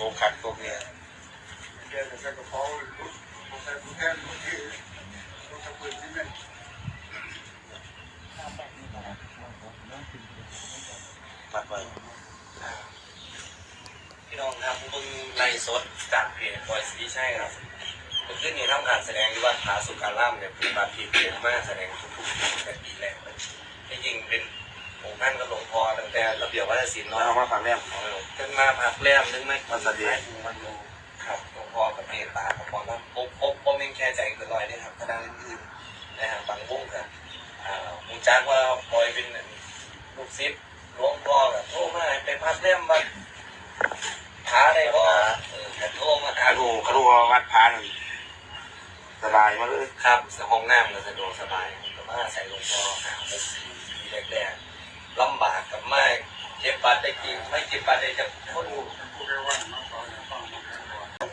ตัขัดตัเมียแกจะใส่กระเป๋าผมใส่ผู้แทนคนที่ต้องทำปืนที่แม่มัดไว้พี่น้องครับเพิ่งไล่สดจากเพจบอยสีใช่ครับผมขึ้นในี่ทำการแสดงที่วัดผาสุการ่ามเนี่ยเป็นบาทีเป็นมากแสดงทุกๆแต่ปีแรกจริงๆเป็นผมท่านก็หลวงพ่อตั้งแต่ระเบียบวัฒนศิลป์เนาะมาฟังแรกของ ขึ้นมาพักแรมนึงไหมมันแสดงมันดูครับหลวงพ่อกับเมตตากับพ่อว่าปุ๊บปุ๊บปุ๊บเองแค่ใจเกินร้อยได้ครับคณะอื่นๆนะครับบางวงกันอ่ามูจักว่าบอยเป็นลูกศิษย์หลวงพ่อกับโทรมาให้ไปพักแรมบ้านผาได้พ่อเออแต่โทรมาหาคารูคารูวัดพานสบายมาเลยครับห้องน้ำก็สะดวกสบายก็มาใส่หลวงพ่อหาหกปีแรกๆลำบากกับไม่เจ็บปัด ได้กินไม่เจ็บปัดได้จะคนอยู่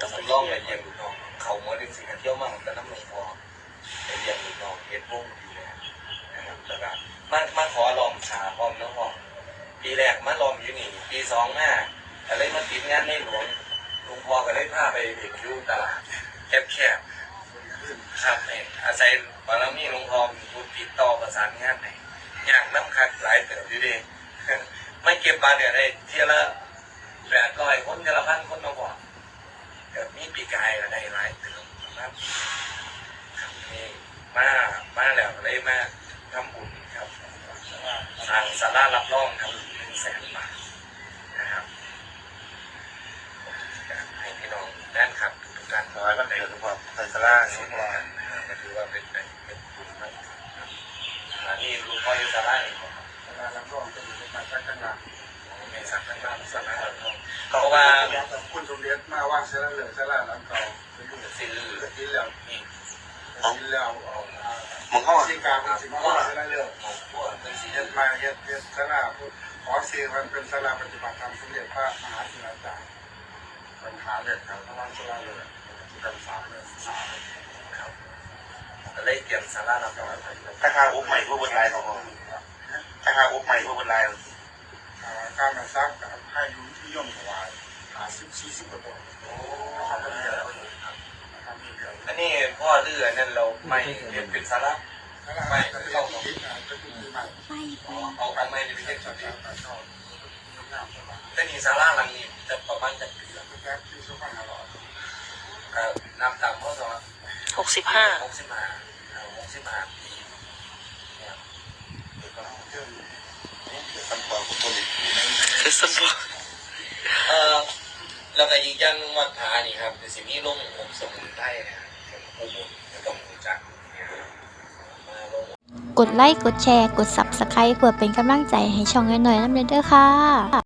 ต้องลองไปเรียนลูกน้องเขาเมื่อดึงสิ่งเที่ยวมากแต่น้ำหลวงพอไปเรียนลูกน้องเฮ็ดวงอยู่แล้วนะครับแล้วก็มามาขอลองชาพร้อมน้องพ่อปีแรกมาลองอยู่นี่ปีสองมาอะไรมาติดงานในหลวงลวงพ่อก็เลยพาไปเด็กอยู่ตลาดแคบๆครับเนี่ยอาศัยบารมีหลวงพ่อมีผู้ติดต่อประสานงานให้ยากน้ำคักหลายเติบอยู่ดี ไม่เก็บบาทเนี่ยได้เที่ยวละแปดร้อยคนเที่ยวละพันคนน้องพ่อเกิดมีปีกายก็ได้หลายเติมครับครับนี่มามาแล้วเลยมาทำบุญครับทางสารารับรองทำหนึ่งแสนบาทนะครับอยากให้พี่น้องแน่นครับทุกๆท่านสบายมันเกิดทุกความใส่สลาส่สุวดนกันนะครับก็ถือว่าเป็นเป็นเป็นบุญนะครับอ่านี่ลุงพ่ออยู่สาราเองครับไม่สักทั้งบ้านสารารับรองเพราะว่าคุณสมเด็จมาว่างเสร็จแล้วเลยเสร็จแล้วหลังเก่าเป็นลูกสิลกินแล้วนี่กินแล้วมึงเข้าที่กาเป็นสิบห้าเสร็จแล้วเลยหมกพวกเป็นสีเฮ็ดมาเฮ็ดเฮ็ดสลาขอเสียมันเป็นสลาปฏิบัติธรรมสมเด็จพระมหาศิลาจารย์ปัญหาเรื่องการพระวันสลาเลยกันสามเลยสามครับก็เลยเตรียมสารารับรองถ้าข้าอุ้มใหม่เพื่อบนลายของถ้าข้าอุ้มใหม่เพื่อบนลาย การมาซักกับให้ยุที่ย่อมถวายหาสิบสี่สิบกว่าตัวนะครับก็เยอะนะครับมีเยอะอันนี้พ่อเรือนั่นเราไม่เรียนเป็นสาระสลาไม่เข้าของคิดนะจะคือใหม่เอาเอาไม่ได้ไปเรียนชจุอดบนี้ชอบชอบงามสบายแต่นี่สาระหลังนี้จะประมาณจะปีละแป๊บที่สุพรรณบุรีก็นำตามพ่อสอนหกสิบห้าหกสิบห้าหกสิบห้าปี คำตอบของคนอีก คือสมบูรณ์ เอ่อ แล้วก็อีกอย่างหนึงวัดผานี่ครับเป็นสิ่งที่ลงผมสมุนไพรนะครับผมอุบลแล้วก็หมูจักเนี่ยมาลง กดไลค์ กดแชร์ กด Subscribe เพื่อเป็นกำลังใจให้ช่องน้อยๆน้ำเด้อค่ะ